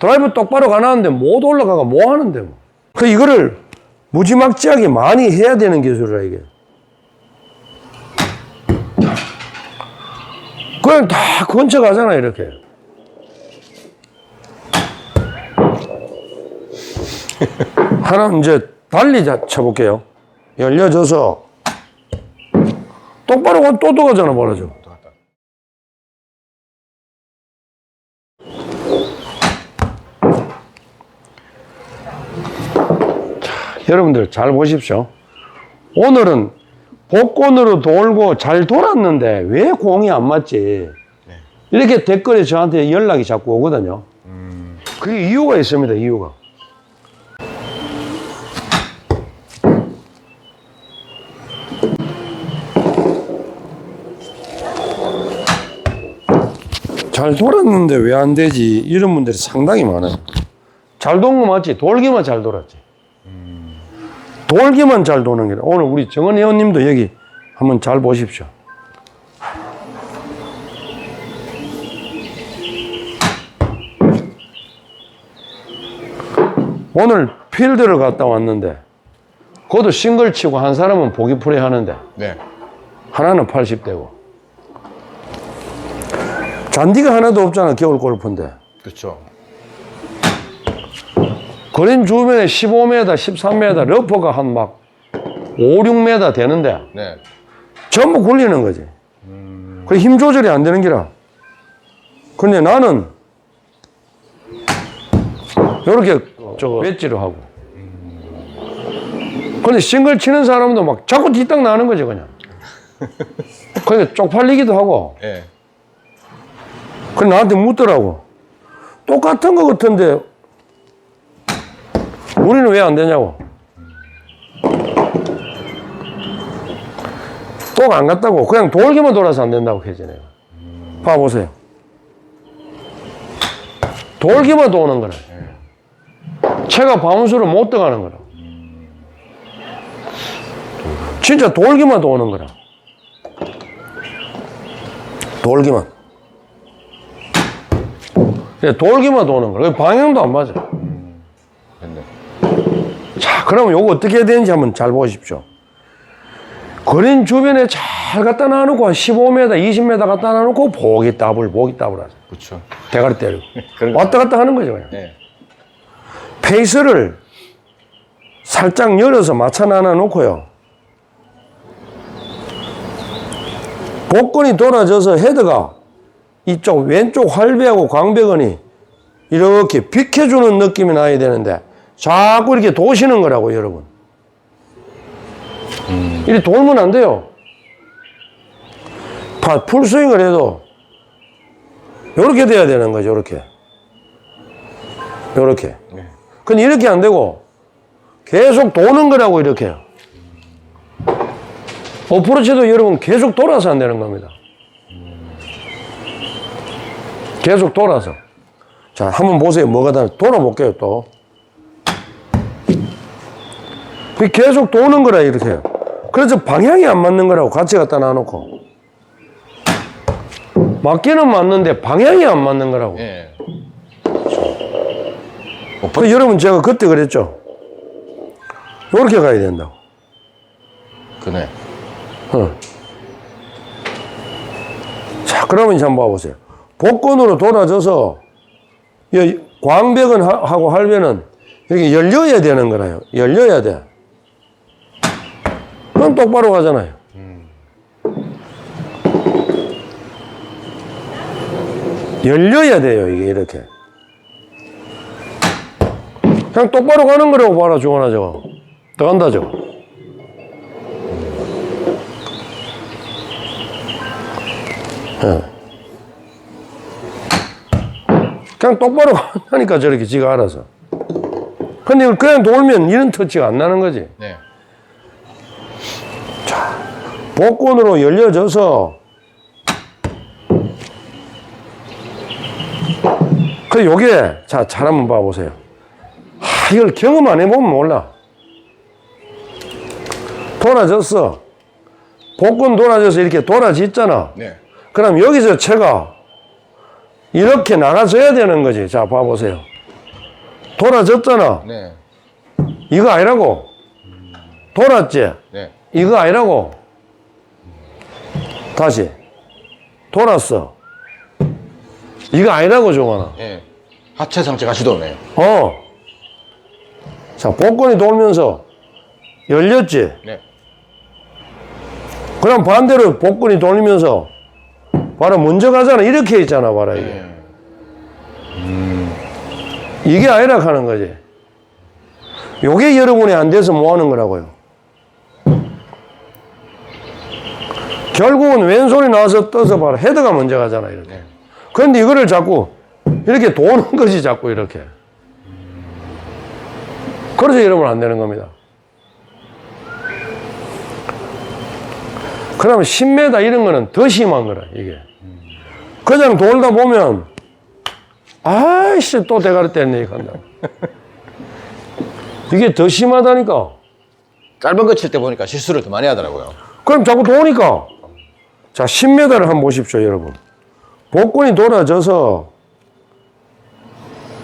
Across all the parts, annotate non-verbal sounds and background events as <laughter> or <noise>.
드라이브 똑바로 가나는데 못 올라가가 뭐 하는데 뭐. 그 이거를 무지막지하게 많이 해야 되는 기술이라 이게. 그냥 다 근처 가잖아 이렇게. <laughs> 하나 이제 달리 자- 쳐볼게요. 열려져서 똑바로 가면 또 들어가잖아 말하죠. 여러분들 잘 보십시오. 오늘은 복권으로 돌고 잘 돌았는데 왜 공이 안 맞지? 이렇게 댓글에 저한테 연락이 자꾸 오거든요. 그게 이유가 있습니다, 이유가. 잘 돌았는데 왜 안 되지? 이런 분들이 상당히 많아요. 잘 돈 거 맞지? 돌기만 잘 돌았지. 돌기만 잘 도는 게 오늘 우리 정은 회원님도 여기 한번 잘 보십시오. 오늘 필드를 갔다 왔는데 그것도 싱글 치고 한 사람은 보기 프레 하는데 네. 하나는 80대고 잔디가 하나도 없잖아 겨울 골프인데 그렇죠. 그린 주변에 15m, 13m, 러퍼가 한 막 5, 6m 되는데 네. 전부 굴리는 거지. 그 힘 조절이 안 되는 기라. 근데 나는 이렇게 저거 배지를 하고. 근데 싱글 치는 사람도 막 자꾸 뒤땅 나는 거지 그냥. <laughs> 그러니까 쪽팔리기도 하고. 네. 그래 나한테 묻더라고. 똑같은 거 같은데 우리는 왜 안 되냐고. 똥 안 갔다고 그냥 돌기만 돌아서 안 된다고 내가. 봐보세요. 돌기만 도는 거라. 채가 바운스를 못 들어가는 거라. 진짜 돌기만 도는 거라. 돌기만. 그냥 돌기만 도는 거라. 방향도 안 맞아. 그러면 요거 어떻게 해야 되는지 한번 잘 보십시오. 그린 주변에 잘 갖다 놔놓고 한 15m, 20m 갖다 놔놓고 보기 더블, 보기 더블 하죠. 그렇죠. 대가리 때리고. 거. <laughs> 왔다 갔다 하는 거죠, 그냥. 네. 페이스를 살짝 열어서 맞춰 놔놓고요. 복근이 돌아져서 헤드가 이쪽 왼쪽 활배하고 광배근이 이렇게 비켜주는 느낌이 나야 되는데 자꾸 이렇게 도시는 거라고 여러분. 이렇게 돌면 안 돼요. 파- 풀스윙을 해도 이렇게 돼야 되는 거죠. 이렇게. 이렇게. 네. 근데 이렇게 안 되고 계속 도는 거라고 이렇게. 어프로치도 여러분 계속 돌아서 안 되는 겁니다. 계속 돌아서. 자, 한번 보세요. 뭐가 다 돌아볼게요, 또. 그게 계속 도는 거라 이렇게. 그래서 방향이 안 맞는 거라고 같이 갖다 놔놓고. 맞기는 맞는데 방향이 안 맞는 거라고. 네. 그 여러분 제가 그때 그랬죠. 이렇게 가야 된다고. 그네. 어. 자, 그러면 이제 한번 봐보세요. 복근으로 돌아져서 이 광배근 하- 하고 할배는 이렇게 열려야 되는 거라요. 열려야 돼. 그럼 똑바로 가잖아요. 열려야 돼요, 이게 이렇게. 그냥 똑바로 가는 거라고 봐라, 중원아, 저거. 더 간다, 저거. 예. 그냥 똑바로 하니까 저렇게 지가 알아서. 근데 그냥 돌면 이런 터치가 안 나는 거지. 네. 복근으로 열려져서 그 요게 자 잘 한번 봐보세요. 하, 이걸 경험 안 해보면 몰라. 돌아졌어. 복근 돌아져서 이렇게 돌아졌잖아. 네. 그럼 여기서 채가 이렇게 나가줘야 되는 거지. 자, 봐보세요. 돌아졌잖아. 네. 이거 아니라고. 돌았지? 네. 이거 아니라고. 다시. 돌았어. 이거 아니라고, 종아나. 예. 하체 상체 같이 도네요. 어. 자, 복권이 돌면서 열렸지? 네. 그럼 반대로 복근이 돌리면서 봐라 먼저 가잖아 이렇게 있잖아 봐라 이게 예. 이게 아니라 하는 거지 요게 여러분이 안 돼서 뭐 하는 거라고요 결국은 왼손이 나와서 떠서 봐라 헤드가 먼저 가잖아 이렇게 네. 그런데 이거를 자꾸 이렇게 도는 <laughs> 거지 자꾸 이렇게 그래서 여러분 안 되는 겁니다 그러면 10m 이런 거는 더 심한 거라, 이게. 그냥 돌다 보면, 아이씨, 또 대가리 뗐네, 이거 한다. <laughs> 이게 더 심하다니까. 짧은 거 칠 때 보니까 실수를 더 많이 하더라고요. 그럼 자꾸 도니까. 자, 10m를 한번 보십시오, 여러분. 복근이 돌아져서,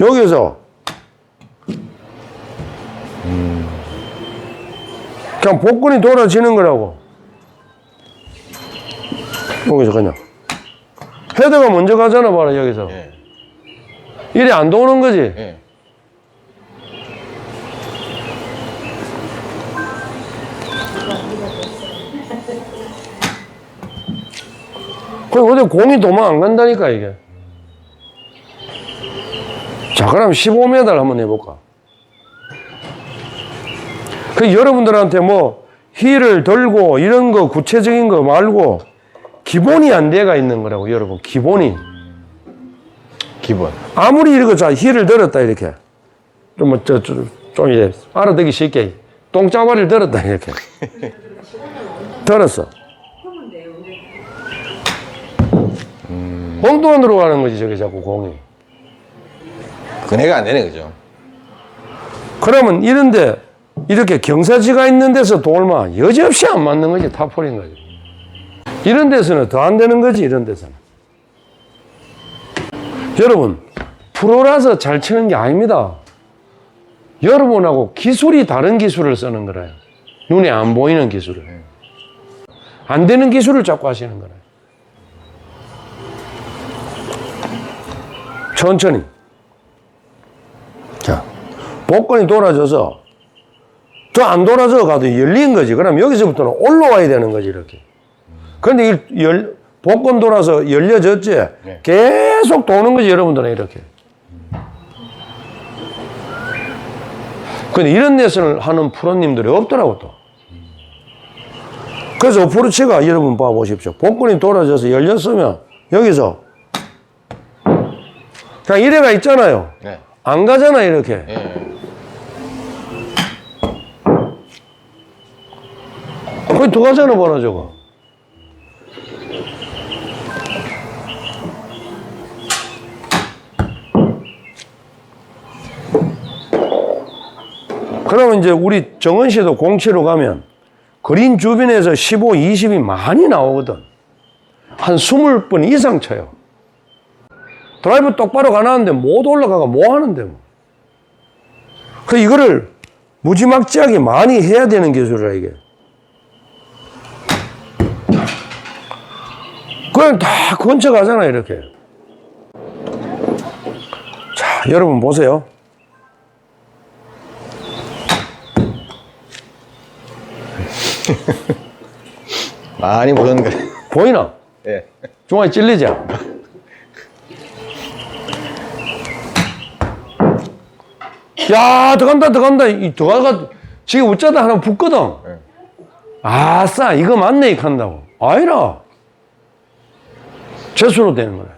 여기서, 그냥 복근이 돌아지는 거라고. 여기서 그냥. 헤드가 먼저 가잖아, 봐라, 여기서. 예. 이래 안 도는 거지. 예. 어디 공이 도망 안 간다니까, 이게. 자, 그럼 15m 한번 해볼까? 그 여러분들한테 뭐, 힐을 들고 이런 거 구체적인 거 말고, 기본이 안 돼가 있는 거라고, 여러분. 기본이. 기본. 아무리 이렇게 자, 힐을 들었다, 이렇게. 좀, 뭐, 저, 좀, 이제, 알아듣기 쉽게. 똥짜발을 들었다, 이렇게. <laughs> 들었어. 엉뚱한 들어가는 거지, 저게 자꾸 공이. 근해가 안 되네, 그죠? 그러면 이런데, 이렇게 경사지가 있는 데서 돌면 여지없이 안 맞는 거지, 타폴인 거지. 이런 데서는 더 안 되는 거지, 이런 데서는. 여러분, 프로라서 잘 치는 게 아닙니다. 여러분하고 기술이 다른 기술을 쓰는 거라요. 눈에 안 보이는 기술을. 안 되는 기술을 자꾸 하시는 거라요. 천천히. 자, 복근이 돌아져서 더 안 돌아져 가도 열린 거지. 그럼 여기서부터는 올라와야 되는 거지, 이렇게. 그런데 이 열, 복근 돌아서 열려졌지? 네. 계속 도는 거지, 여러분들은 이렇게. 근데 이런 레슨을 하는 프로님들이 없더라고, 또. 그래서 어프로치가 여러분 봐보십시오. 복근이 돌아져서 열렸으면 여기서 그냥 이래가 있잖아요. 네. 안 가잖아, 이렇게. 예. 거기 더 가잖아, 봐라, 저거. 그러면 이제 우리 정은 씨도 공치로 가면 그린 주변에서 15, 20이 많이 나오거든. 한 20번 이상 쳐요. 드라이브 똑바로 가나는데 못 올라가가 뭐 하는데 뭐. 그 이거를 무지막지하게 많이 해야 되는 기술이라 이게. 그냥 다 근처 가잖아 이렇게. 자, 여러분 보세요. <laughs> 많이 보는 거. 보이나? 예. 중앙에 찔리지? 야, 들어간다, 들어간다. 이 들어가, 지금 어쩌다 하나 붙거든. 네. 아싸, 이거 맞네, 이렇게 한다고. 아니라. 재수로 되는 거야.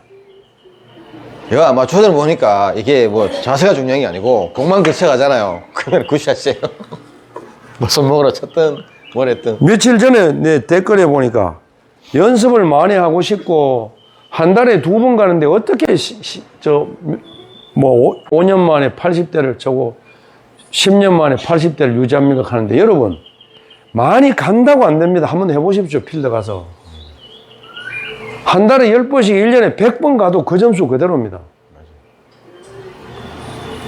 이거 아마 초들 보니까 이게 뭐 자세가 중요한 게 아니고 공만 그쳐가잖아요. 그러면 굿샷이에요. 뭐 손목으로 쳤든 뭘 했든. 며칠 전에 내 댓글에 보니까 연습을 많이 하고 싶고 한 달에 두 번 가는데 어떻게 시, 시, 저, 뭐 5, 년 만에 80대를 쳐고 10년 만에 80대를 유지합니까 하는데 여러분 많이 간다고 안 됩니다. 한번 해보십시오. 필드 가서. 한 달에 10번씩 1년에 100번 가도 그 점수 그대로입니다.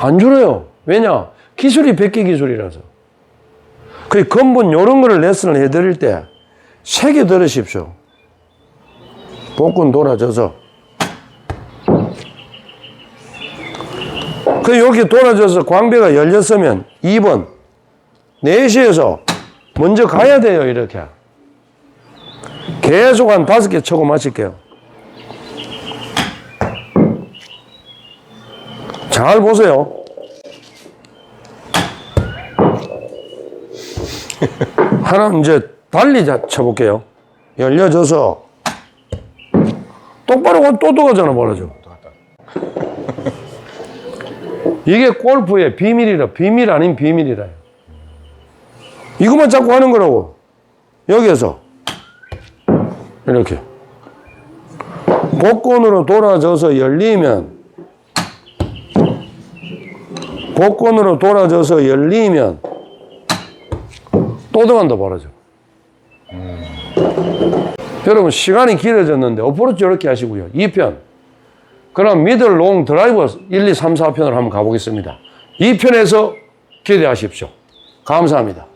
안 줄어요. 왜냐? 기술이 100개 기술이라서. 그 근본 요런 거를 레슨을 해드릴 때 세게 들으십시오. 복근 돌아져서. 그 여기 돌아져서 광배가 열렸으면 2번 4시에서 먼저 가야 돼요 이렇게. 계속 한 다섯 개 쳐고 마칠게요. 잘 보세요. <laughs> 하나 이제 달리 자- 쳐볼게요. 열려져서 똑바로 또 들어가잖아 말하 이게 골프의 비밀이라 비밀 아닌 비밀이라. 이것만 자꾸 하는 거라고. 여기에서. 이렇게. 복권으로 돌아져서 열리면 복권으로 돌아져서 열리면 또 들어간다 말하죠. 여러분 시간이 길어졌는데 어프로치 이렇게 하시고요. 2편 그럼 미들 롱 드라이버 1, 2, 3, 4편을 한번 가보겠습니다. 2편에서 기대하십시오. 감사합니다.